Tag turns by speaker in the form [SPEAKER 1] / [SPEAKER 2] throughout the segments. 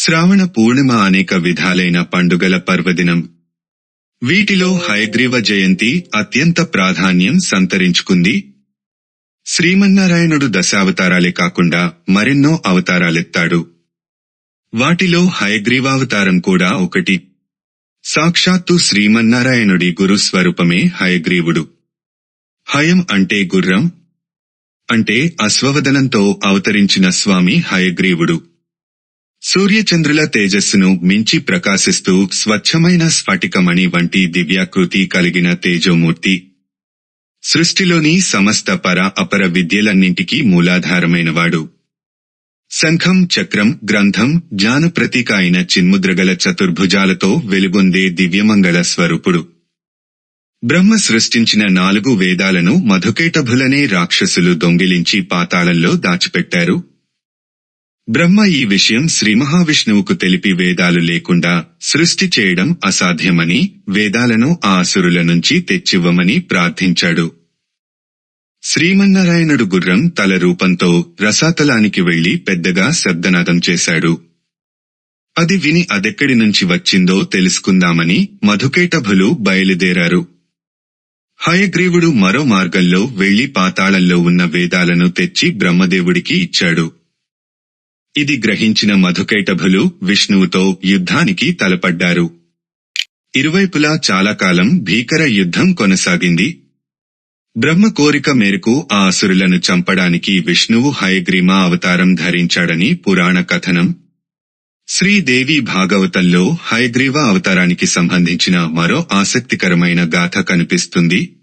[SPEAKER 1] శ్రావణ పూర్ణిమ అనేక విధాలైన పండుగల పర్వదినం. వీటిలో హయగ్రీవ జయంతి అత్యంత ప్రాధాన్యం సంతరించుకుంది. శ్రీమన్నారాయణుడు దశావతారాలే కాకుండా మరెన్నో అవతారాలెత్తాడు. వాటిలో హయగ్రీవావతారం కూడా ఒకటి. సాక్షాత్తు శ్రీమన్నారాయణుడి గురుస్వరూపమే హయగ్రీవుడు హయం అంటే గుర్రం. అంటే అశ్వవదనంతో అవతరించిన స్వామి హయగ్రీవుడు సూర్యచంద్రుల తేజస్సును మించి ప్రకాశిస్తూ స్వచ్ఛమైన స్ఫటికమణి వంటి దివ్యాకృతి కలిగిన తేజోమూర్తి. సృష్టిలోని సమస్త పర అపర విద్యలన్నింటికీ మూలాధారమైనవాడు. శంఖం చక్రం గ్రంథం జ్ఞాన ప్రతీక అయిన చిన్ముద్రగల చతుర్భుజాలతో వెలుగొందే దివ్యమంగళ స్వరూపుడు. బ్రహ్మ సృష్టించిన నాలుగు వేదాలను మధుకేటభులనే రాక్షసులు దొంగిలించి పాతాళంలో దాచిపెట్టారు. బ్రహ్మ ఈ విషయం శ్రీ మహావిష్ణువుకు తెలిపి వేదాలు లేకుండా సృష్టి చేయడం అసాధ్యమని వేదాలను ఆ అసురుల నుంచి తెచ్చివ్వమని ప్రార్థించాడు. శ్రీమన్నారాయణుడు గుర్రం తల రూపంతో రసాతలానికి వెళ్ళి పెద్దగా శబ్దనాదం చేశాడు. అది విని అదెక్కడి నుంచి వచ్చిందో తెలుసుకుందామని మధుకేటభులు బయలుదేరారు. హయగ్రీవుడు మరో మార్గంలో వెళ్ళి పాతాళంలో ఉన్న వేదాలను తెచ్చి బ్రహ్మదేవుడికి ఇచ్చాడు. ఇది గ్రహించిన మధుకైటభులు విష్ణువుతో యుద్ధానికి తలపడ్డారు. ఇరువైపులా చాలా కాలం భీకర యుద్ధం కొనసాగింది. బ్రహ్మ కోరిక మేరకు ఆ అసురులను చంపడానికి విష్ణువు హయగ్రీమ అవతారం ధరించాడని పురాణ కథనం. శ్రీదేవి భాగవతంలో హయగ్రీవ అవతారానికి సంబంధించిన మరో ఆసక్తికరమైన గాథ కనిపిస్తుంది.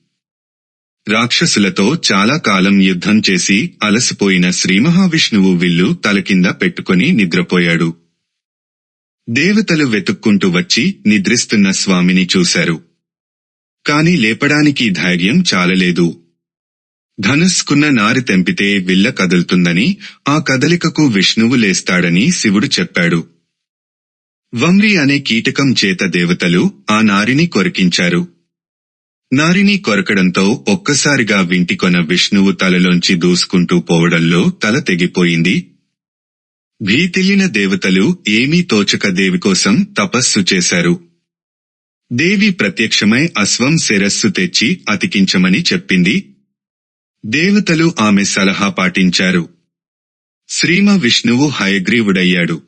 [SPEAKER 1] రాక్షసులతో చాలా కాలం యుద్ధం చేసి అలసిపోయిన శ్రీమహావిష్ణువు విల్లు తలకింద పెట్టుకుని నిద్రపోయాడు. దేవతలు వెతుక్కుంటూ వచ్చి నిద్రిస్తున్న స్వామిని చూశారు. కాని లేపడానికి ధైర్యం చాలలేదు. ధనుస్కున్న నారి తెంపితే విల్ల కదులుతుందని ఆ కదలికకు విష్ణువు లేస్తాడని శివుడు చెప్పాడు. వంరి అనే కీటకం చేత దేవతలు ఆ నారిని కొరికించారు. నారిని కొరకడంతో ఒక్కసారిగా వింటికొన విష్ణువు తలలోంచి దూసుకుంటూ పోవడంలో తల తెగిపోయింది. భీతిల్లిన దేవతలు ఏమీ తోచక దేవి కోసం తపస్సు చేశారు. దేవి ప్రత్యక్షమై అశ్వం శిరస్సు తెచ్చి అతికించమని చెప్పింది. దేవతలు ఆమె సలహా పాటించారు. శ్రీమ విష్ణువు హయగ్రీవుడయ్యాడు.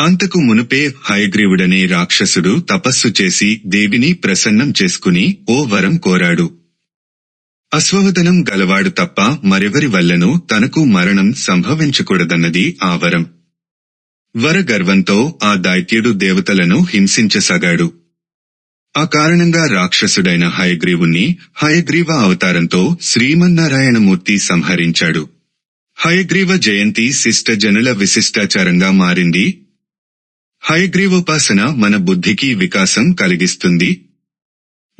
[SPEAKER 1] అంతకు మునుపే హయగ్రీవుడనే రాక్షసుడు తపస్సు చేసి దేవిని ప్రసన్నం చేసుకుని ఓ వరం కోరాడు. అశ్వవదనం గలవాడు తప్ప మరెవరి వల్లనూ తనకు మరణం సంభవించకూడదన్నది ఆ వరం. వరగర్వంతో ఆ దైత్యుడు దేవతలను హింసించసాగాడు. ఆ కారణంగా రాక్షసుడైన హయగ్రీవుణ్ణి హయగ్రీవ అవతారంతో శ్రీమన్నారాయణమూర్తి సంహరించాడు. హయగ్రీవ జయంతి శిష్టజనుల విశిష్టాచారంగా మారింది. హయగ్రీవోపాసన మన బుద్ధికి వికాసం కలిగిస్తుంది.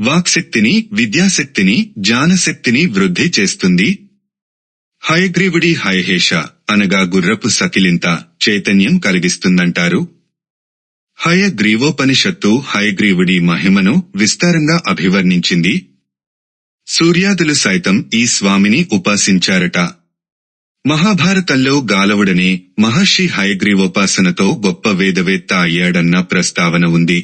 [SPEAKER 1] వాక్శక్తిని విద్యాశక్తిని జ్ఞానశక్తిని వృద్ధి చేస్తుంది. హయగ్రీవుడి హయహేష అనగా గుర్రపు సకిలింత చైతన్యం కలిగిస్తుందంటారు. హయగ్రీవోపనిషత్తు హయగ్రీవుడి మహిమను విస్తారంగా అభివర్ణించింది. సూర్యాదులు సైతం ఈ స్వామిని ఉపాసించారట. మహాభారతంలో గాలవుడనే మహర్షి హయగ్రీవోపాసనతో గొప్ప వేదవేత్త అయ్యాడన్న ప్రస్తావన ఉంది.